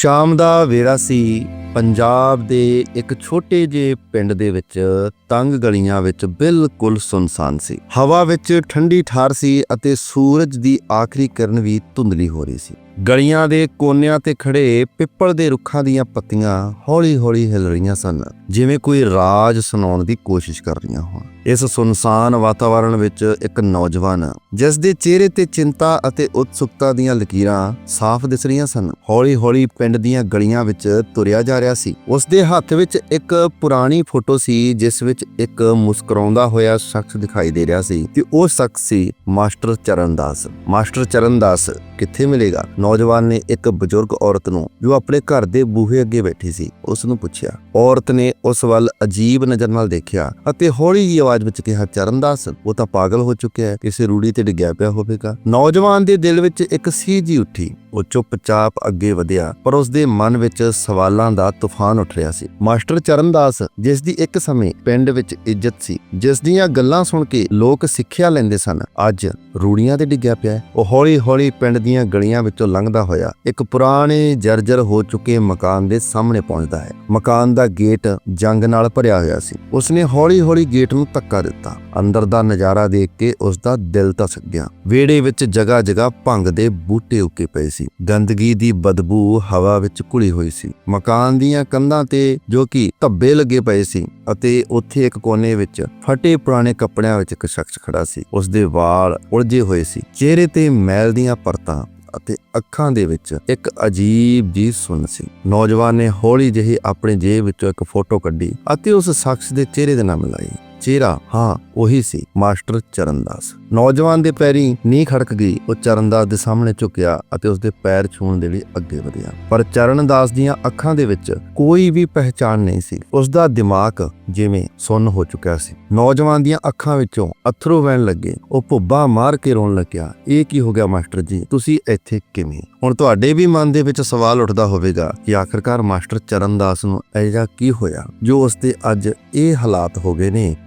ਸ਼ਾਮ ਦਾ ਵੇਰਾ ਸੀ। ਪੰਜਾਬ ਦੇ ਇੱਕ ਛੋਟੇ ਜਿਹੇ ਪਿੰਡ ਦੇ ਵਿੱਚ ਤੰਗ ਗਲੀਆਂ ਵਿੱਚ ਬਿਲਕੁਲ ਸੁਨਸਾਨ ਸੀ। ਹਵਾ ਵਿੱਚ ਠੰਡੀ ਠਾਰ ਸੀ ਅਤੇ ਸੂਰਜ ਦੀ ਆਖਰੀ ਕਿਰਨ ਵੀ ਧੁੰਦਲੀ ਹੋ ਰਹੀ ਸੀ। ਗਲੀਆਂ ਦੇ ਕੋਨਿਆਂ ਤੇ ਖੜੇ ਪਿੱਪਲ ਦੇ ਰੁੱਖਾਂ ਦੀਆਂ ਪੱਤੀਆਂ ਹੌਲੀ-ਹੌਲੀ ਹਿਲ ਰਹੀਆਂ ਸਨ। ਜਿਵੇਂ ਕੋਈ ਰਾਜ ਸੁਣਾਉਣ ਦੀ ਕੋਸ਼ਿਸ਼ ਕਰ ਰਹੀਆਂ ਹੋਣ। ਇਸ ਸੁਨਸਾਨ ਵਾਤਾਵਰਣ ਵਿੱਚ ਇੱਕ ਨੌਜਵਾਨ, ਜਿਸ ਦੇ ਚਿਹਰੇ ਤੇ ਚਿੰਤਾ ਅਤੇ ਉਤਸੁਕਤਾ ਦੀਆਂ ਲਕੀਰਾਂ ਸਾਫ਼ ਦਿਸ ਰਹੀਆਂ ਸਨ, ਹੌਲੀ-ਹੌਲੀ ਪਿੰਡ ਦੀਆਂ ਗਲੀਆਂ ਵਿੱਚ ਤੁਰਿਆ ਜਾ ਰਿਹਾ ਸੀ। ਉਸ ਦੇ ਹੱਥ ਵਿੱਚ ਇੱਕ ਪੁਰਾਣੀ ਫੋਟੋ ਸੀ, ਜਿਸ ਵਿੱਚ ਇੱਕ ਮੁਸਕਰਾਉਂਦਾ ਹੋਇਆ ਸ਼ਖਸ ਦਿਖਾਈ ਦੇ ਰਿਹਾ ਸੀ ਤੇ ਉਹ ਸ਼ਖਸ ਸੀ ਮਾਸਟਰ ਚਰਨਦਾਸ। ਮਾਸਟਰ ਚਰਨਦਾਸ ਕਿੱਥੇ ਮਿਲੇਗਾ? ਨੌਜਵਾਨ ਨੇ ਇੱਕ ਬਜ਼ੁਰਗ ਔਰਤ ਨੂੰ ਜੋ ਆਪਣੇ ਘਰ ਦੇ ਬੂਹੇ ਅੱਗੇ ਬੈਠੀ ਸੀ, ਉਸ ਨੂੰ ਪੁੱਛਿਆ ਔਰਤ ਨੇ ਉਸ ਵੱਲ ਅਜੀਬ ਨਜ਼ਰ ਨਾਲ ਦੇਖਿਆ ਅਤੇ ਹੌਲੀ ਹੀ ਆਵਾਜ਼ ਵਿੱਚ ਕਿਹਾ, ਚਰਨਦਾਸ, ਉਹ ਤਾਂ ਪਾਗਲ ਹੋ ਚੁੱਕਿਆ ਹੈ। ਕਿਸੇ ਰੂੜੀ ਤੇ ਡਿੱਗਿਆ ਪਿਆ ਹੋਵੇਗਾ। ਨੌਜਵਾਨ ਦੇ ਦਿਲ ਵਿੱਚ ਇੱਕ ਸੀ ਜੀ ਉੱਠੀ। ਉਹ ਚੁੱਪਚਾਪ ਅੱਗੇ ਵਧਿਆ, ਪਰ ਉਸ ਦੇ ਮਨ ਵਿੱਚ ਸਵਾਲਾਂ ਦਾ ਤੂਫਾਨ ਉੱਠ ਰਿਹਾ ਸੀ। ਮਾਸਟਰ ਚਰਨਦਾਸ, ਜਿਸ ਦੀ ਇੱਕ ਸਮੇਂ ਪਿੰਡ ਵਿੱਚ ਇੱਜ਼ਤ ਸੀ, ਜਿਸ ਦੀਆਂ ਗੱਲਾਂ ਸੁਣ ਕੇ ਲੋਕ ਸਿੱਖਿਆ ਲੈਂਦੇ ਸਨ, ਅੱਜ ਰੂੜੀਆਂ ਤੇ ਡਿੱਗਿਆ ਪਿਆ ਹੈ। ਉਹ ਹੌਲੀ-ਹੌਲੀ ਪਿੰਡ ਦੀਆਂ ਗਲੀਆਂ ਵਿੱਚੋਂ ਲੰਘਦਾ ਹੋਇਆ, ਇੱਕ ਪੁਰਾਣੇ ਜਰਜਰ ਹੋ ਚੁੱਕੇ ਮਕਾਨ ਦੇ ਸਾਹਮਣੇ ਪਹੁੰਚਦਾ ਹੈ। ਮਕਾਨ ਦਾ ਗੇਟ ਜੰਗ ਨਾਲ ਭਰਿਆ ਹੋਇਆ ਸੀ। ਉਸਨੇ ਹੌਲੀ-ਹੌਲੀ ਗੇਟ ਨੂੰ ਧੱਕਾ ਦਿੱਤਾ। ਅੰਦਰ ਦਾ ਨਜ਼ਾਰਾ ਦੇਖ ਕੇ ਉਸ ਦਾ ਦਿਲ ਧਸ ਗਿਆ। ਵਿਹੜੇ ਵਿੱਚ ਜਗ੍ਹਾ-ਜਗ੍ਹਾ ਭੰਗ ਦੇ ਬੂਟੇ ਉੱਕੇ ਪਏ ਸੀ। ਗੰਦਗੀ ਦੀ ਬਦਬੂ ਹਵਾ ਵਿੱਚ ਘੁਲੀ ਹੋਈ ਸੀ। ਮਕਾਨ ਦੀਆਂ ਕੰਧਾਂ ਤੇ ਜੋ ਕਿ ਧੱਬੇ ਲੱਗੇ ਪਏ ਸੀ ਅਤੇ ਉੱਥੇ ਇੱਕ ਕੋਨੇ ਵਿੱਚ ਫਟੇ ਪੁਰਾਣੇ ਕੱਪੜਿਆਂ ਵਿੱਚ ਇੱਕ ਸ਼ਖਸ ਖੜਾ ਸੀ। ਉਸ ਦੇ ਵਾਲ ਉਲਝੇ ਹੋਏ ਸੀ। ਚਿਹਰੇ ਤੇ ਮੈਲ ਦੀਆਂ ਪਰਤਾਂ ਅਤੇ ਅੱਖਾਂ ਦੇ ਵਿੱਚ ਇੱਕ ਅਜੀਬ ਜੀ ਸੁੰਨ ਸੀ। ਨੌਜਵਾਨ ਨੇ ਹੌਲੀ ਜਿਹੀ ਆਪਣੇ ਜੇਬ ਵਿੱਚੋਂ ਇੱਕ ਫੋਟੋ ਕੱਢੀ ਅਤੇ ਉਸ ਸ਼ਖਸ ਦੇ ਚਿਹਰੇ ਦੇ ਨਾਲ ਮਿਲਾਈ। ਚਿਹਰਾ, ਹਾਂ, ਉਹੀ ਸੀ, ਮਾਸਟਰ ਚਰਨਦਾਸ। ਨੌਜਵਾਨ ਦੇ ਪੈਰੀ ਨੀ ਖੜਕ ਗਈ, ਉਹ ਚਰਨਦਾਸ ਦੇ ਸਾਹਮਣੇ ਝੁਕਿਆ ਅਤੇ ਉਸ ਪੈਰ ਛੂਹਣ ਦੇ ਲਈ ਅੱਗੇ ਵਧਿਆ। ਪਰ ਚਰਨਦਾਸ ਦੀਆਂ ਅੱਖਾਂ ਦੇ ਵਿੱਚ ਕੋਈ ਵੀ ਪਹਿਚਾਣ ਨਹੀਂ ਸੀ। ਉਸ ਦਿਮਾਗ ਜਿਵੇਂ ਸੁੰਨ ਹੋ ਚੁੱਕਿਆ ਸੀ। ਨੌਜਵਾਨ ਦੀਆਂ ਅੱਖਾਂ ਵਿੱਚੋਂ ਅਥਰੂ ਵਹਿਣ ਲੱਗੇ। ਉਹ ਭੁੱਬਾ ਮਾਰ ਕੇ ਰੋਣ ਲੱਗਿਆ। ਇਹ ਕੀ ਹੋ ਗਿਆ, ਮਾਸਟਰ ਜੀ? ਤੁਸੀਂ ਇੱਥੇ ਕਿਵੇਂ? ਹੁਣ ਤੁਹਾਡੇ ਵੀ ਮਨ ਦੇ ਵਿੱਚ ਸਵਾਲ ਉੱਠਦਾ ਹੋਵੇਗਾ ਕਿ ਆਖਰਕਾਰ ਮਾਸਟਰ ਚਰਨਦਾਸ ਨੂੰ ਅਜਿਹਾ ਕੀ ਹੋਇਆ, ਜੋ ਉਸਦੇ ਅੱਜ ਇਹ ਹਾਲਾਤ ਹੋ ਗਏ ਨੇ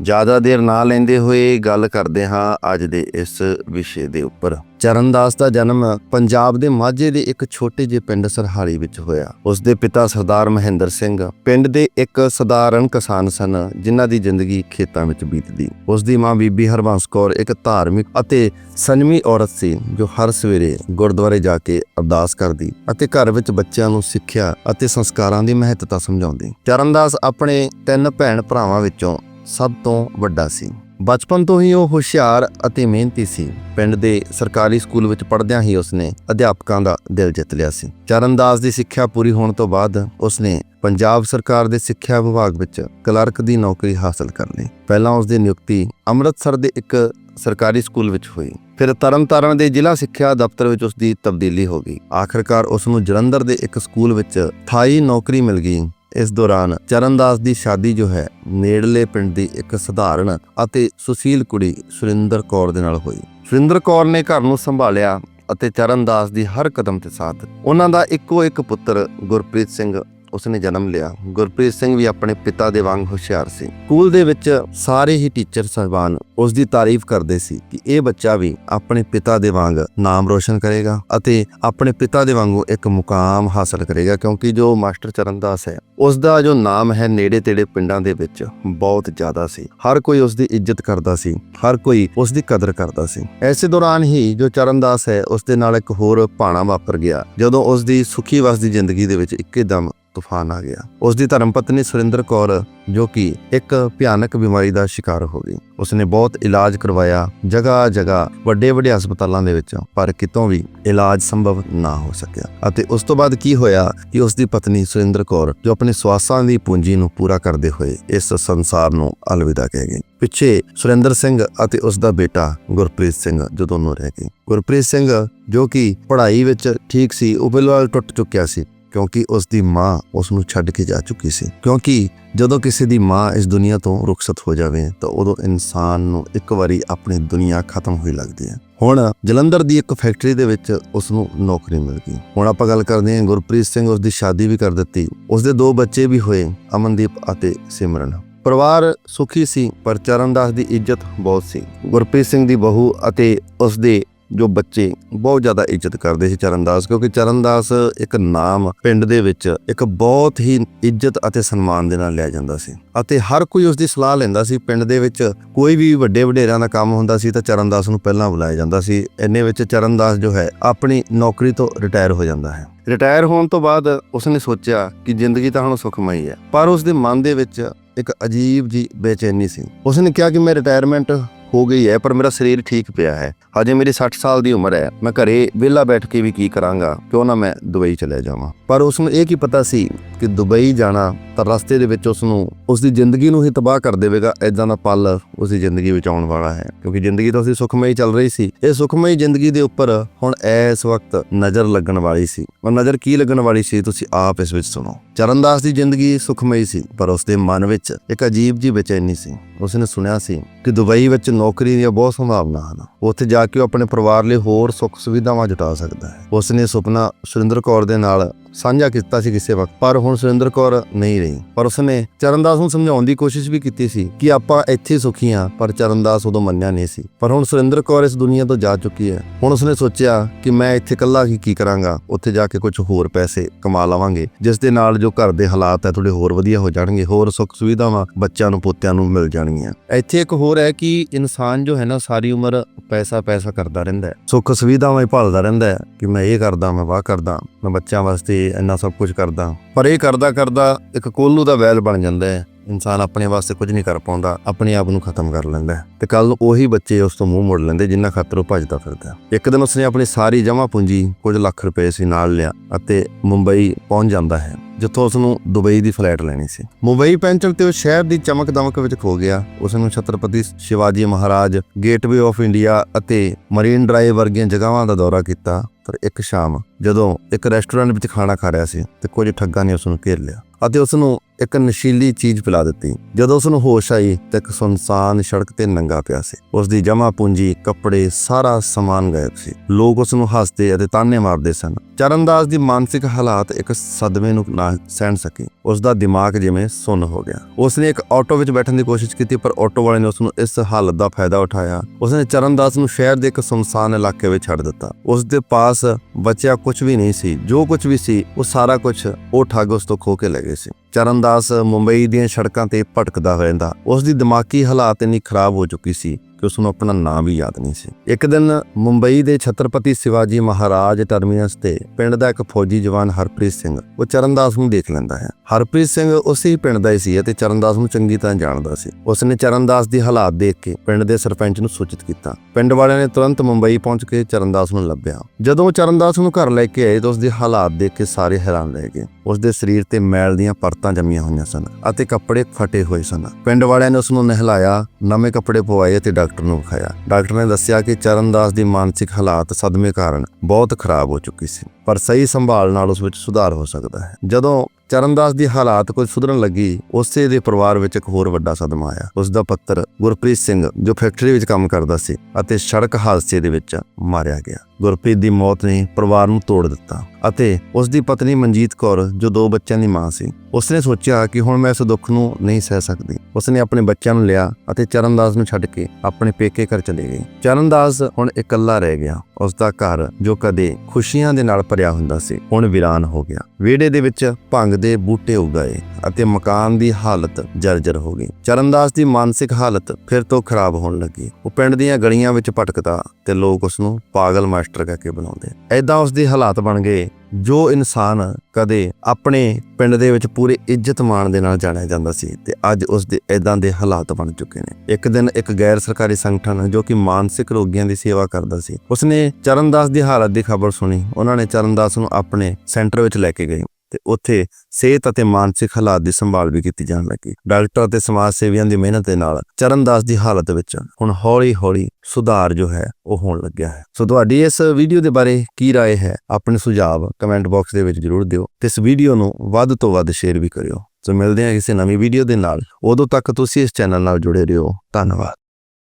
ਜ਼ਿਆਦਾ ਦੇਰ ਨਾ ਲੈਂਦੇ ਹੋਏ ਗੱਲ ਕਰਦੇ ਹਾਂ ਅੱਜ ਦੇ ਇਸ ਵਿਸ਼ੇ ਦੇ ਉੱਪਰ। ਚਰਨਦਾਸ ਦਾ ਜਨਮ ਪੰਜਾਬ ਦੇ ਮਾਝੇ ਦੇ ਇੱਕ ਛੋਟੇ ਜਿਹੇ ਪਿੰਡ ਸਰਹਾਲੀ ਵਿੱਚ ਹੋਇਆ। ਉਸ ਦੇ ਪਿਤਾ ਸਰਦਾਰ ਮਹਿੰਦਰ ਸਿੰਘ, ਪਿੰਡ ਦੇ ਇੱਕ ਸਧਾਰਨ ਕਿਸਾਨ ਸਨ, ਜਿਨ੍ਹਾਂ ਦੀ ਜ਼ਿੰਦਗੀ ਖੇਤਾਂ ਵਿੱਚ ਬੀਤਦੀ। ਉਸ ਦੀ ਮਾਂ ਬੀਬੀ ਹਰਬੰਸ ਕੌਰ ਇੱਕ ਧਾਰਮਿਕ ਅਤੇ ਸੰਜਮੀ ਔਰਤ ਸੀ, ਜੋ ਹਰ ਸਵੇਰੇ ਗੁਰਦੁਆਰੇ ਜਾ ਕੇ ਅਰਦਾਸ ਕਰਦੀ ਅਤੇ ਘਰ ਵਿੱਚ ਬੱਚਿਆਂ ਨੂੰ ਸਿੱਖਿਆ ਅਤੇ ਸੰਸਕਾਰਾਂ ਦੀ ਮਹੱਤਤਾ ਸਮਝਾਉਂਦੀ। ਚਰਨਦਾਸ ਆਪਣੇ ਤਿੰਨ ਭੈਣ ਭਰਾਵਾਂ ਵਿੱਚੋਂ ਸਭ ਤੋਂ ਵੱਡਾ ਸੀ। ਬਚਪਨ ਤੋਂ ਹੀ ਉਹ ਹੁਸ਼ਿਆਰ ਅਤੇ ਮਿਹਨਤੀ ਸੀ। ਪਿੰਡ ਦੇ ਸਰਕਾਰੀ ਸਕੂਲ ਵਿੱਚ ਪੜ੍ਹਦਿਆਂ ਹੀ ਉਸਨੇ ਅਧਿਆਪਕਾਂ ਦਾ ਦਿਲ ਜਿੱਤ ਲਿਆ ਸੀ। ਚਰਨਦਾਸ ਦੀ ਸਿੱਖਿਆ ਪੂਰੀ ਹੋਣ ਤੋਂ ਬਾਅਦ ਉਸਨੇ ਪੰਜਾਬ ਸਰਕਾਰ ਦੇ ਸਿੱਖਿਆ ਵਿਭਾਗ ਵਿੱਚ ਕਲਰਕ ਦੀ ਨੌਕਰੀ ਹਾਸਲ ਕਰ ਲਈ। ਪਹਿਲਾਂ ਉਸ ਦੀ ਨਿਯੁਕਤੀ ਅੰਮ੍ਰਿਤਸਰ ਦੇ ਇੱਕ ਸਰਕਾਰੀ ਸਕੂਲ ਵਿੱਚ ਹੋਈ। ਫਿਰ ਤਰਨਤਾਰਨ ਦੇ ਜ਼ਿਲ੍ਹਾ ਸਿੱਖਿਆ ਦਫ਼ਤਰ ਵਿੱਚ ਉਸ ਦੀ ਤਬਦੀਲੀ ਹੋ ਗਈ। ਆਖਰਕਾਰ ਉਸ ਨੂੰ ਜਲੰਧਰ ਦੇ ਇੱਕ ਸਕੂਲ ਵਿੱਚ ਥਾਈ ਨੌਕਰੀ ਮਿਲ ਗਈ। ਇਸ ਦੌਰਾਨ ਚਰਨਦਾਸ ਦੀ ਸ਼ਾਦੀ ਜੋ ਹੈ, ਨੇੜਲੇ ਪਿੰਡ ਦੀ ਇੱਕ ਸਧਾਰਨ ਅਤੇ ਸੁਸ਼ੀਲ ਕੁੜੀ ਸੁਰਿੰਦਰ ਕੌਰ ਦੇ ਨਾਲ ਹੋਈ। ਸੁਰਿੰਦਰ ਕੌਰ ਨੇ ਘਰ ਨੂੰ ਸੰਭਾਲਿਆ ਅਤੇ ਚਰਨਦਾਸ ਦੀ ਹਰ ਕਦਮ ਤੇ ਸਾਥ। ਉਹਨਾਂ ਦਾ ਇੱਕੋ ਇੱਕ ਪੁੱਤਰ ਗੁਰਪ੍ਰੀਤ ਸਿੰਘ ਉਸਨੇ ਜਨਮ ਲਿਆ। ਗੁਰਪ੍ਰੀਤ ਸਿੰਘ ਵੀ ਆਪਣੇ ਪਿਤਾ ਦੇ ਵਾਂਗ ਹੁਸ਼ਿਆਰ ਸੀ। ਸਕੂਲ ਦੇ ਵਿੱਚ ਸਾਰੇ ਹੀ ਟੀਚਰ ਸਹਿਬਾਨ ਉਸ ਦੀ ਤਾਰੀਫ ਕਰਦੇ ਸੀ ਕਿ ਇਹ ਬੱਚਾ ਵੀ ਆਪਣੇ ਪਿਤਾ ਦੇ ਵਾਂਗ ਨਾਮ ਰੋਸ਼ਨ ਕਰੇਗਾ ਅਤੇ ਆਪਣੇ ਪਿਤਾ ਦੇ ਵਾਂਗੂ ਇੱਕ ਮੁਕਾਮ ਹਾਸਲ ਕਰੇਗਾ ਕਿਉਂਕਿ ਜੋ ਮਾਸਟਰ ਚਰਨਦਾਸ ਹੈ ਉਸ ਦਾ ਜੋ ਨਾਮ ਹੈ ਨੇੜੇ ਤੇੜੇ ਪਿੰਡਾਂ ਦੇ ਵਿੱਚ ਬਹੁਤ ਜ਼ਿਆਦਾ ਸੀ। ਹਰ ਕੋਈ ਉਸ ਦੀ ਇੱਜ਼ਤ ਕਰਦਾ ਸੀ, ਹਰ ਕੋਈ ਉਸ ਦੀ ਕਦਰ ਕਰਦਾ ਸੀ। ਐਸੇ ਦੌਰਾਨ ਹੀ ਜੋ ਚਰਨਦਾਸ ਹੈ ਉਸ ਦੇ ਨਾਲ ਇੱਕ ਹੋਰ ਭਾਣਾ ਵਾਪਰ ਗਿਆ, ਜਦੋਂ ਉਸ ਦੀ ਸੁਖੀ ਵਸਦੀ ਜ਼ਿੰਦਗੀ ਦੇ ਵਿੱਚ ਇੱਕਦਮ ਤੂਫਾਨ ਆ ਗਿਆ। ਉਸ ਦੀ ਧਰਮ ਪਤਨੀ ਸੁਰਿੰਦਰ ਕੌਰ, ਜੋ ਕਿ ਇੱਕ ਭਿਆਨਕ ਬਿਮਾਰੀ ਦਾ ਸ਼ਿਕਾਰ ਹੋ ਗਈ, ਉਸਨੇ ਬਹੁਤ ਇਲਾਜ ਕਰਵਾਇਆ ਜਗ੍ਹਾ ਜਗ੍ਹਾ ਵੱਡੇ ਵੱਡੇ ਹਸਪਤਾਲਾਂ ਦੇ ਵਿੱਚ, ਪਰ ਕਿਤੋਂ ਵੀ ਇਲਾਜ ਸੰਭਵ ਨਾ ਹੋ ਸਕਿਆ। ਅਤੇ ਉਸ ਤੋਂ ਬਾਅਦ ਕੀ ਹੋਇਆ ਕਿ ਉਸ ਦੀ ਪਤਨੀ ਸੁਰਿੰਦਰ ਕੌਰ, ਜੋ ਆਪਣੇ ਸਵਾਸਾਂ ਦੀ ਪੂੰਜੀ ਨੂੰ ਪੂਰਾ ਕਰਦੇ ਹੋਏ ਇਸ ਸੰਸਾਰ ਨੂੰ ਅਲਵਿਦਾ ਕਹਿ ਗਈ। ਪਿੱਛੇ ਸੁਰਿੰਦਰ ਸਿੰਘ ਅਤੇ ਉਸ ਦਾ ਬੇਟਾ ਗੁਰਪ੍ਰੀਤ ਸਿੰਘ ਜੋ ਦੋਨੋਂ ਰਹਿ ਗਏ। ਗੁਰਪ੍ਰੀਤ ਸਿੰਘ, ਜੋ ਕਿ ਪੜ੍ਹਾਈ ਵਿੱਚ ਠੀਕ ਸੀ, ਉਹ ਬਿਲਕੁਲ ਟੁੱਟ ਚੁੱਕਿਆ ਸੀ। ਕਿਉਂਕਿ ਉਸ ਦੀ ਮਾਂ ਉਸ ਨੂੰ ਛੱਡ ਕੇ ਜਾ ਚੁੱਕੀ ਸੀ। ਕਿਉਂਕਿ ਜਦੋਂ ਕਿਸੇ ਦੀ ਮਾਂ ਇਸ ਦੁਨੀਆ ਤੋਂ ਰੁਖਸਤ ਹੋ ਜਾਵੇ, ਤਾਂ ਉਦੋਂ ਇਨਸਾਨ ਨੂੰ ਇੱਕ ਵਾਰੀ ਆਪਣੀ ਦੁਨੀਆ ਖਤਮ ਹੋਈ ਲੱਗਦੀ ਹੈ। ਹੁਣ ਜਲੰਧਰ ਦੀ ਇੱਕ ਫੈਕਟਰੀ ਦੇ ਵਿੱਚ ਉਸ ਨੂੰ ਨੌਕਰੀ ਮਿਲ ਗਈ। ਹੁਣ ਆਪਾਂ ਗੱਲ ਕਰਦੇ ਹਾਂ ਗੁਰਪ੍ਰੀਤ ਸਿੰਘ ਉਸ ਦੀ ਸ਼ਾਦੀ ਵੀ ਕਰ ਦਿੱਤੀ। ਉਸ ਦੇ ਦੋ ਬੱਚੇ ਵੀ ਹੋਏ, ਅਮਨਦੀਪ ਅਤੇ ਸਿਮਰਨ। ਪਰਿਵਾਰ ਸੁਖੀ ਸੀ, ਪਰ ਚਰਨਦਾਸ ਦੀ ਇੱਜ਼ਤ ਬਹੁਤ ਸੀ। ਗੁਰਪ੍ਰੀਤ ਸਿੰਘ ਦੀ ਬਹੂ ਅਤੇ ਉਸ ਦੇ ਜੋ ਬੱਚੇ ਬਹੁਤ ਜ਼ਿਆਦਾ ਇੱਜ਼ਤ ਕਰਦੇ ਸੀ ਚਰਨਦਾਸ, ਕਿਉਂਕਿ ਚਰਨਦਾਸ ਇੱਕ ਨਾਮ ਪਿੰਡ ਦੇ ਵਿੱਚ ਇੱਕ ਬਹੁਤ ਹੀ ਇੱਜ਼ਤ ਅਤੇ ਸਨਮਾਨ ਦੇ ਨਾਲ ਲਿਆ ਜਾਂਦਾ ਸੀ ਅਤੇ ਹਰ ਕੋਈ ਉਸ ਦੀ ਸਲਾਹ ਲੈਂਦਾ ਸੀ। ਪਿੰਡ ਦੇ ਵਿੱਚ ਕੋਈ ਵੀ ਵੱਡੇ ਵਡੇਰਿਆਂ ਦਾ ਕੰਮ ਹੁੰਦਾ ਸੀ ਤਾਂ ਚਰਨਦਾਸ ਨੂੰ ਪਹਿਲਾਂ ਬੁਲਾਇਆ ਜਾਂਦਾ ਸੀ। ਇੰਨੇ ਵਿੱਚ ਚਰਨਦਾਸ ਜੋ ਹੈ ਆਪਣੀ ਨੌਕਰੀ ਤੋਂ ਰਿਟਾਇਰ ਹੋ ਜਾਂਦਾ ਹੈ। ਰਿਟਾਇਰ ਹੋਣ ਤੋਂ ਬਾਅਦ ਉਸਨੇ ਸੋਚਿਆ ਕਿ ਜ਼ਿੰਦਗੀ ਤਾਂ ਹੁਣ ਸੁਖਮਈ ਹੈ, ਪਰ ਉਸ ਦੇ ਮਨ ਦੇ ਵਿੱਚ ਇੱਕ ਅਜੀਬ ਜੀ ਬੇਚੈਨੀ ਸੀ। ਉਸਨੇ ਕਿਹਾ ਕਿ ਮੈਂ ਰਿਟਾਇਰਮੈਂਟ ਹੋ ਗਈ ਹੈ, ਪਰ ਮੇਰਾ ਸਰੀਰ ਠੀਕ ਪਿਆ ਹੈ। ਹਜੇ ਮੇਰੀ 60 ਸਾਲ ਦੀ ਉਮਰ ਹੈ। ਮੈਂ ਘਰੇ ਵਿਹਲਾ ਬੈਠ ਕੇ ਵੀ ਕੀ ਕਰਾਂਗਾ? ਕਿਉਂ ਨਾ ਮੈਂ ਦੁਬਈ ਚਲੇ ਜਾਵਾਂ? ਪਰ ਉਸ ਨੂੰ ਇਹ ਕੀ ਪਤਾ ਸੀ ਕਿ ਦੁਬਈ ਜਾਣਾ ਤਾਂ ਰਸਤੇ ਦੇ ਵਿੱਚ ਉਸ ਨੂੰ ਉਸ ਦੀ ਜ਼ਿੰਦਗੀ ਨੂੰ ਹੀ ਤਬਾਹ ਕਰ ਦੇਵੇਗਾ ਐਦਾਂ ਦਾ ਪਲ ਉਸ ਦੀ ਜ਼ਿੰਦਗੀ ਵਿੱਚ ਆਉਣ ਵਾਲਾ ਹੈ। ਕਿਉਂਕਿ ਜ਼ਿੰਦਗੀ ਤਾਂ ਉਸਦੀ ਸੁਖਮਈ ਚੱਲ ਰਹੀ ਸੀ। ਇਹ ਸੁਖਮਈ ਜ਼ਿੰਦਗੀ ਦੇ ਉੱਪਰ ਹੁਣ ਇਸ ਵਕਤ ਨਜ਼ਰ ਲੱਗਣ ਵਾਲੀ ਸੀ। ਉਹ ਨਜ਼ਰ ਕੀ ਲੱਗਣ ਵਾਲੀ ਸੀ, ਤੁਸੀਂ ਆਪ ਇਸ ਵਿੱਚ ਸੁਣੋ। ਚਰਨਦਾਸ ਦੀ ਜ਼ਿੰਦਗੀ ਸੁਖਮਈ ਸੀ, ਪਰ ਉਸ ਦੇ ਮਨ ਵਿੱਚ ਇੱਕ ਅਜੀਬ ਜੀ ਬੇਚੈਨੀ ਸੀ। ਉਸਨੇ ਸੁਣਿਆ ਸੀ ਕਿ ਦੁਬਈ ਵਿੱਚ ਨੌਕਰੀ ਦੀਆਂ ਬਹੁਤ ਸੰਭਾਵਨਾ ਹਨ। ਉੱਥੇ ਜਾ ਕੇ ਉਹ ਆਪਣੇ ਪਰਿਵਾਰ ਲਈ ਹੋਰ ਸੁੱਖ ਸੁਵਿਧਾਵਾਂ ਜੁਟਾ ਸਕਦਾ ਹੈ। ਉਸਨੇ ਸੁਪਨਾ ਸੁਰਿੰਦਰ ਕੌਰ ਦੇ ਨਾਲ ਸਾਂਝਾ ਕੀਤਾ ਸੀ ਕਿਸੇ ਵਕਤ, ਪਰ ਹੁਣ ਸੁਰਿੰਦਰ ਕੌਰ ਨਹੀਂ ਰਹੀ। ਪਰ ਉਸਨੇ ਚਰਨਦਾਸ ਨੂੰ ਸਮਝਾਉਣ ਦੀ ਕੋਸ਼ਿਸ਼ ਵੀ ਕੀਤੀ ਸੀ ਕਿ ਆਪਾਂ ਇੱਥੇ ਸੁਖੀ ਹਾਂ, ਪਰ ਚਰਨਦਾਸ ਉਦੋਂ ਮੰਨਿਆ ਨਹੀਂ ਸੀ। ਪਰ ਹੁਣ ਸੁਰਿੰਦਰ ਕੌਰ ਇਸ ਦੁਨੀਆ ਤੋਂ ਜਾ ਚੁੱਕੀ ਹੈ। ਹੁਣ ਉਸਨੇ ਸੋਚਿਆ ਕਿ ਮੈਂ ਇੱਥੇ ਇਕੱਲਾ ਹੀ ਕੀ ਕਰਾਂਗਾ, ਉੱਥੇ ਜਾ ਕੇ ਕੁਝ ਹੋਰ ਪੈਸੇ ਕਮਾ ਲਵਾਂਗੇ, ਜਿਸ ਦੇ ਨਾਲ ਜੋ ਘਰ ਦੇ ਹਾਲਾਤ ਹੈ ਥੋੜੇ ਹੋਰ ਵਧੀਆ ਹੋ ਜਾਣਗੇ, ਹੋਰ ਸੁੱਖ ਸੁਵਿਧਾਵਾਂ ਬੱਚਿਆਂ ਨੂੰ, ਪੋਤਿਆਂ ਨੂੰ ਮਿਲ ਜਾਣਗੀਆਂ। ਇੱਥੇ ਇੱਕ ਹੋਰ ਹੈ ਕਿ ਇਨਸਾਨ ਜੋ ਹੈ ਨਾ, ਸਾਰੀ ਉਮਰ ਪੈਸਾ ਪੈਸਾ ਕਰਦਾ ਰਹਿੰਦਾ ਸੁੱਖ ਸੁਵਿਧਾਵਾਂ ਹੀ ਭਾਲਦਾ ਰਹਿੰਦਾ ਹੈ ਕਿ ਮੈਂ ਇਹ ਕਰਦਾ, ਮੈਂ ਵਾਹ ਕਰਦਾ, ਮੈਂ ਬੱਚਿਆਂ ਵਾਸਤੇ ਇੰਨਾ ਸਭ ਕੁਝ ਕਰਦਾ। ਪਰ ਇਹ ਕਰਦਾ ਕਰਦਾ ਇੱਕ ਕੋਲੂ ਦਾ ਵੈਲ ਬਣ ਜਾਂਦਾ ਹੈ। ਇਨਸਾਨ ਆਪਣੇ ਵਾਸਤੇ ਕੁਝ ਨਹੀਂ ਕਰ ਪਾਉਂਦਾ, ਆਪਣੇ ਆਪ ਨੂੰ ਖਤਮ ਕਰ ਲੈਂਦਾ ਤੇ ਕੱਲ ਨੂੰ ਉਹੀ ਬੱਚੇ ਉਸ ਤੋਂ ਮੂੰਹ ਮੋੜ ਲੈਂਦੇ ਜਿੰਨਾ ਖਾਤਰ ਉਹ ਭੱਜਦਾ ਫਿਰਦਾ ਇੱਕ ਦਿਨ ਉਸਨੇ ਆਪਣੀ ਸਾਰੀ ਜਮ੍ਹਾਂ ਪੂੰਜੀ ਕੁਝ ਲੱਖ ਰੁਪਏ ਸੀ ਨਾਲ ਲਿਆ ਅਤੇ ਮੁੰਬਈ ਪਹੁੰਚ ਜਾਂਦਾ ਹੈ, ਜਿੱਥੋਂ ਉਸ ਨੂੰ ਦੁਬਈ ਦੀ ਫਲੈਟ ਲੈਣੀ ਸੀ। ਮੁੰਬਈ ਪਹੁੰਚਣ ਤੇ ਉਹ ਸ਼ਹਿਰ ਦੀ ਚਮਕ ਦਮਕ ਵਿੱਚ ਖੋ ਗਿਆ। ਉਸ ਨੂੰ Chhatrapati Shivaji Maharaj, gateway of India ਅਤੇ ਮਰੀਨ ਡਰਾਈਵ ਵਰਗੀਆਂ ਜਗ੍ਹਾਵਾਂ ਦਾ ਦੌਰਾ ਕੀਤਾ। ਪਰ ਇੱਕ ਸ਼ਾਮ ਜਦੋਂ ਇੱਕ ਰੈਸਟੋਰੈਂਟ ਵਿੱਚ ਖਾਣਾ ਖਾ ਰਿਹਾ ਸੀ ਤੇ ਕੁਝ ਠੱਗਾਂ ਨੇ ਉਸ ਨੂੰ ਘੇਰ ਲਿਆ ਅਤੇ ਉਸ ਨੂੰ ਇੱਕ ਨਸ਼ੀਲੀ ਚੀਜ਼ ਪਿਲਾ ਦਿੱਤੀ। ਜਦੋਂ ਉਸ ਨੂੰ ਹੋਸ਼ ਆਈ ਤਾਂ ਇੱਕ ਸੁਨਸਾਨ ਸੜਕ ਤੇ ਨੰਗਾ ਪਿਆ ਸੀ। ਉਸ ਦੀ ਜਮ੍ਹਾਂ ਪੂੰਜੀ, ਕੱਪੜੇ, ਸਾਰਾ ਸਮਾਨ ਗਾਇਬ ਸੀ। ਲੋਕ ਉਸ ਨੂੰ ਹੱਸਦੇ ਅਤੇ ਤਾਨੇ ਮਾਰਦੇ ਸਨ। ਚਰਨਦਾਸ ਦੀ ਮਾਨਸਿਕ ਹਾਲਾਤ ਇੱਕ ਸਦਮੇ ਨੂੰ ਨਾ ਸਹਿਣ ਸਕੀ। ਉਸ ਦਾ ਦਿਮਾਗ ਜਿਵੇਂ ਸੁੰਨ ਹੋ ਗਿਆ। ਉਸ ਨੇ ਇੱਕ ਆਟੋ ਵਿੱਚ ਬੈਠਣ ਦੀ ਕੋਸ਼ਿਸ਼ ਕੀਤੀ, ਪਰ ਆਟੋ ਵਾਲੇ ਨੇ ਉਸ ਨੂੰ ਇਸ ਹਾਲਤ ਦਾ ਫਾਇਦਾ ਉਠਾਇਆ। ਉਸ ਨੇ ਚਰਨਦਾਸ ਨੂੰ ਸ਼ਹਿਰ ਦੇ ਇੱਕ ਸੁਨਸਾਨ ਇਲਾਕੇ ਵਿੱਚ ਛੱਡ ਦਿੱਤਾ। ਉਸ ਦੇ ਪਾਸ ਬਚਿਆ ਕੁਝ ਵੀ ਨਹੀਂ ਸੀ। ਜੋ ਕੁਝ ਵੀ ਸੀ, ਉਹ ਸਾਰਾ ਕੁਝ ਉਹ ਠੱਗ ਉਸ ਤੋਂ ਖੋ ਕੇ ਲੈ ਗਏ ਸੀ। ਚਰਨਦਾਸ ਮੁੰਬਈ ਦੀਆਂ ਸੜਕਾਂ ਤੇ ਭਟਕਦਾ ਰਹਿੰਦਾ। ਉਸ ਦੀ ਦਿਮਾਗੀ ਹਾਲਾਤ ਇੰਨੀ ਖਰਾਬ ਹੋ ਚੁੱਕੀ ਸੀ ਕਿ ਉਸ ਨੂੰ ਆਪਣਾ ਨਾਮ ਵੀ ਯਾਦ ਨਹੀਂ ਸੀ। ਇੱਕ ਦਿਨ ਮੁੰਬਈ ਦੇ ਛਤਰਪਤੀ ਸ਼ਿਵਾਜੀ ਮਹਾਰਾਜ ਟਰਮੀਨਸ ਤੇ ਪਿੰਡ ਦਾ ਇੱਕ ਫੌਜੀ ਜਵਾਨ ਹਰਪ੍ਰੀਤ ਸਿੰਘ, ਉਹ ਚਰਨਦਾਸ ਨੂੰ ਦੇਖ ਲੈਂਦਾ ਹੈ। ਹਰਪ੍ਰੀਤ ਸਿੰਘ ਉਸੇ ਪਿੰਡ ਦਾ ਹੀ ਸੀ ਅਤੇ ਚਰਨਦਾਸ ਨੂੰ ਚੰਗੀ ਤਰ੍ਹਾਂ ਜਾਣਦਾ ਸੀ। ਉਸਨੇ ਚਰਨਦਾਸ ਦੀ ਹਾਲਾਤ ਦੇਖ ਕੇ ਪਿੰਡ ਦੇ ਸਰਪੰਚ ਨੂੰ ਸੂਚਿਤ ਕੀਤਾ। ਪਿੰਡ ਵਾਲਿਆਂ ਨੇ ਤੁਰੰਤ ਮੁੰਬਈ ਪਹੁੰਚ ਕੇ ਚਰਨਦਾਸ ਨੂੰ ਲੱਭਿਆ। ਜਦੋਂ ਉਹ ਚਰਨਦਾਸ ਨੂੰ ਘਰ ਲੈ ਕੇ ਆਏ ਤਾਂ ਉਸ ਦੇ ਹਾਲਾਤ ਦੇਖ ਕੇ ਸਾਰੇ ਹੈਰਾਨ ਰਹਿ ਗਏ। ਉਸ ਦੇ ਸਰੀਰ ਤੇ ਮੈਲ ਦੀਆਂ ਪਰਤਾਂ ਜੰਮੀਆਂ ਹੋਈਆਂ ਸਨ ਅਤੇ ਕੱਪੜੇ ਫਟੇ ਹੋਏ ਸਨ। ਪਿੰਡ ਵਾਲਿਆਂ ਨੇ ਉਸ ਨੂੰ ਨਹਿਲਾਇਆ, ਨਵੇਂ ਕੱਪੜੇ ਪਵਾਏ ਅਤੇ ਡਾਕਟਰ ਨੂੰ ਵਿਖਾਇਆ। ਡਾਕਟਰ ਨੇ ਦੱਸਿਆ ਕਿ ਚਰਨਦਾਸ ਦੀ ਮਾਨਸਿਕ ਹਾਲਾਤ ਸਦਮੇ ਕਾਰਨ ਬਹੁਤ ਖਰਾਬ ਹੋ ਚੁੱਕੀ ਸੀ। ਪਰ ਸਹੀ ਸੰਭਾਲ ਨਾਲ ਉਸ ਵਿੱਚ ਸੁਧਾਰ ਹੋ ਸਕਦਾ ਹੈ। ਜਦੋਂ ਚਰਨਦਾਸ ਦੀ ਹਾਲਾਤ ਕੁਝ ਸੁਧਰਨ ਲੱਗੀ, ਉਸੇ ਦੇ ਪਰਿਵਾਰ ਵਿੱਚ ਇੱਕ ਹੋਰ ਵੱਡਾ ਸਦਮਾ ਆਇਆ। ਉਸ ਦਾ ਪੁੱਤਰ ਗੁਰਪ੍ਰੀਤ ਸਿੰਘ, ਜੋ ਫੈਕਟਰੀ ਵਿੱਚ ਕੰਮ ਕਰਦਾ ਸੀ ਅਤੇ ਸੜਕ ਹਾਦਸੇ ਦੇ ਵਿੱਚ ਮਾਰਿਆ ਗਿਆ। ਗੁਰਪ੍ਰੀਤ ਦੀ ਮੌਤ ਨੇ ਪਰਿਵਾਰ ਨੂੰ ਤੋੜ ਦਿੱਤਾ ਅਤੇ ਉਸ ਦੀ ਪਤਨੀ ਮਨਜੀਤ ਕੌਰ, ਜੋ ਦੋ ਬੱਚਿਆਂ ਦੀ ਮਾਂ ਸੀ, ਉਸਨੇ ਸੋਚਿਆ ਕਿ ਹੁਣ ਮੈਂ ਇਸ ਦੁੱਖ ਨੂੰ ਨਹੀਂ ਸਹਿ ਸਕਦੀ। ਉਸਨੇ ਆਪਣੇ ਬੱਚਿਆਂ ਨੂੰ ਲਿਆ ਅਤੇ ਚਰਨਦਾਸ ਨੂੰ ਛੱਡ ਕੇ ਆਪਣੇ ਪੇਕੇ ਘਰ ਚਲੀ ਗਈ। ਚਰਨਦਾਸ ਹੁਣ ਇਕੱਲਾ ਰਹਿ ਗਿਆ। ਉਸ ਦਾ ਘਰ ਜੋ ਕਦੇ ਖੁਸ਼ੀਆਂ ਦੇ ਨਾਲ ਭਰਿਆ ਹੁੰਦਾ ਸੀ, ਹੁਣ ਵੀਰਾਨ ਹੋ ਗਿਆ। ਵਿਹੜੇ ਦੇ ਵਿੱਚ ਭੰਗ ਦੇ ਬੂਟੇ ਉਗਾਏ ਅਤੇ ਮਕਾਨ ਦੀ ਹਾਲਤ ਜਰਜਰ ਹੋ ਗਈ। ਚਰਨਦਾਸ ਦੀ ਮਾਨਸਿਕ ਹਾਲਤ ਫਿਰ ਤੋਂ ਖਰਾਬ ਹੋਣ ਲੱਗੀ। ਉਹ ਪਿੰਡ ਦੀਆਂ ਗਲੀਆਂ ਵਿੱਚ ਭਟਕਦਾ ਤੇ ਲੋਕ ਉਸ ਨੂੰ ਪਾਗਲ ਮਾਸਟਰ ਕਹਿ ਕੇ ਬੁਲਾਉਂਦੇ। ਐਦਾਂ ਉਸ ਦੇ ਹਾਲਾਤ ਬਣ ਗਏ ਜੋ ਇਨਸਾਨ ਕਦੇ ਆਪਣੇ ਪਿੰਡ ਦੇ ਵਿੱਚ ਪੂਰੇ ਇੱਜ਼ਤ ਮਾਣ ਦੇ ਨਾਲ ਜਾਣਿਆ ਜਾਂਦਾ ਸੀ ਤੇ ਅੱਜ ਉਸ ਦੇ ਐਦਾਂ ਦੇ ਹਾਲਾਤ ਬਣ ਚੁੱਕੇ ਨੇ। ਇੱਕ ਦਿਨ ਇੱਕ ਗੈਰ ਸਰਕਾਰੀ ਸੰਗਠਨ ਜੋ ਕਿ ਮਾਨਸਿਕ ਰੋਗੀਆਂ ਦੀ ਸੇਵਾ ਕਰਦਾ ਸੀ, ਉਸਨੇ ਚਰਨਦਾਸ ਦੀ ਹਾਲਤ ਦੀ ਖਬਰ ਸੁਣੀ। ਉਹਨਾਂ ਨੇ ਚਰਨਦਾਸ ਨੂੰ ਆਪਣੇ ਸੈਂਟਰ ਵਿੱਚ ਲੈ ਕੇ ਗਏ। ਤੇ ਉੱਥੇ ਸਿਹਤ ਅਤੇ ਮਾਨਸਿਕ ਹਾਲਾਤ ਦੀ ਸੰਭਾਲ ਵੀ ਕੀਤੀ ਜਾਣ ਲੱਗੀ ਡਾਕਟਰ ਅਤੇ ਸਮਾਜ ਸੇਵੀਆਂ ਦੀ ਮਿਹਨਤ ਦੇ ਨਾਲ ਚਰਨਦਾਸ ਦੀ ਹਾਲਤ ਵਿੱਚ ਹੁਣ ਹੌਲੀ-ਹੌਲੀ ਸੁਧਾਰ ਜੋ ਹੈ ਉਹ ਹੋਣ ਲੱਗਿਆ ਹੈ ਸੋ ਤੁਹਾਡੀ ਇਸ ਵੀਡੀਓ ਦੇ ਬਾਰੇ ਕੀ رائے ਹੈ ਆਪਣੇ ਸੁਝਾਅ ਕਮੈਂਟ ਬਾਕਸ ਦੇ ਵਿੱਚ ਜਰੂਰ ਦਿਓ ਤੇ ਇਸ ਵੀਡੀਓ ਨੂੰ ਵੱਧ ਤੋਂ ਵੱਧ ਸ਼ੇਅਰ ਵੀ ਕਰਿਓ ਸੋ ਮਿਲਦੇ ਹਾਂ ਕਿਸੇ ਨਵੀਂ ਵੀਡੀਓ ਦੇ ਨਾਲ ਉਦੋਂ ਤੱਕ ਤੁਸੀਂ ਇਸ ਚੈਨਲ ਨਾਲ ਜੁੜੇ ਰਹੋ ਧੰਨਵਾਦ